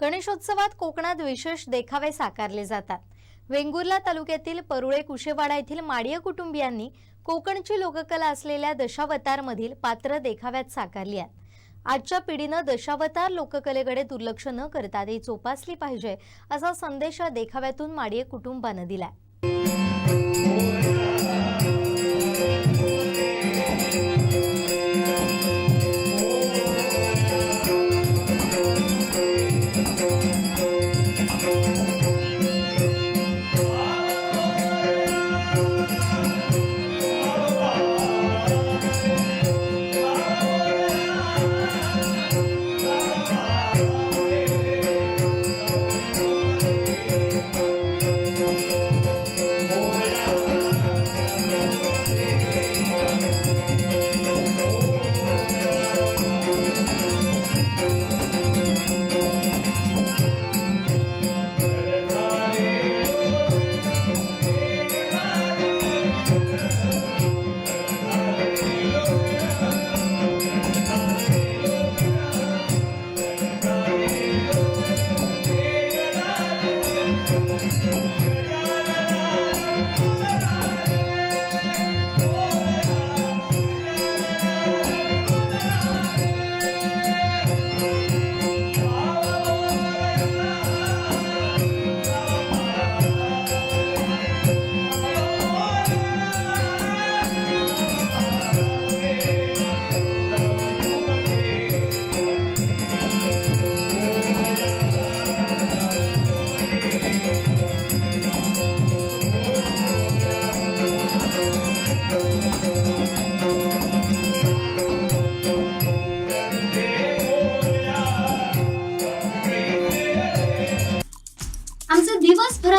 गणेशोत्सवात कोकणात विशेष देखावे साकारले जातात. वेंगुर्ला तालुक्यातील परुळे कुशेवाडा येथील माडिया कुटुंबियांनी कोकणची लोककला असलेल्या दशावतारमधील पात्र देखाव्यात साकारली आहेत. आजच्या पिढीनं दशावतार लोककलेकडे दुर्लक्ष न करता ती जोपासली पाहिजे असा संदेश या देखाव्यातून माडिया कुटुंबानं दिलाय.